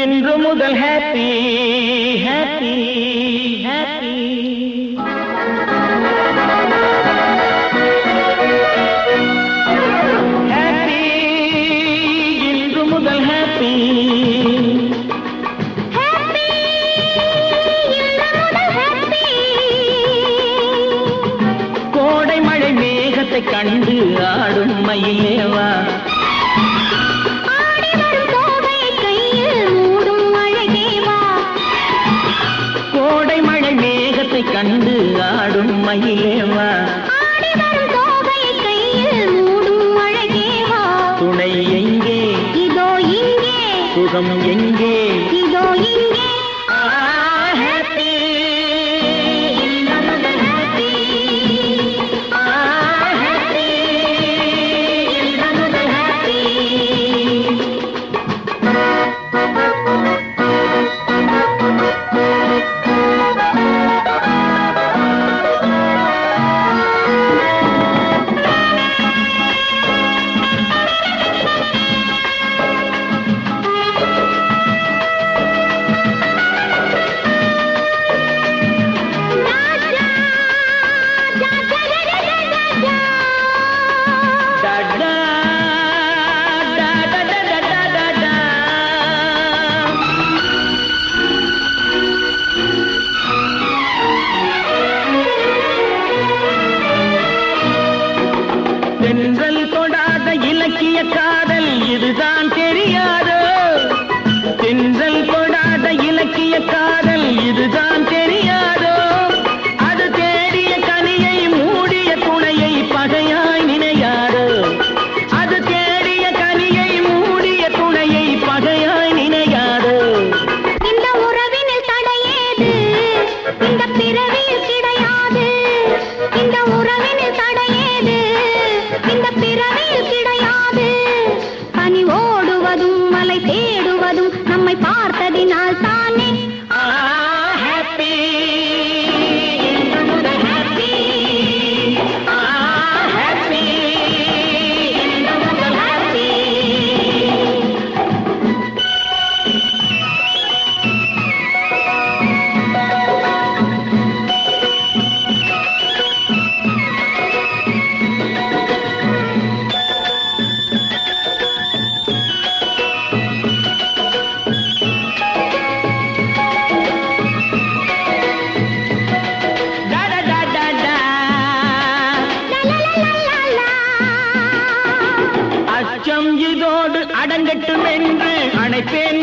இன்று முதல் happy happy happy happy இன்று முதல் ஹாப்பி கோடை மழை கண்டு ஆடும் மயிலேவா கண்டு ஆடும் மயிலேவா? துணை எங்கே? இதோ இங்கே. சுகம் எங்கே? இதோ இங்கே. குன்றல் தொடாத இலக்கிய காதல் இதுதான் नाल பொங்கட்டும் அணைப்பேன்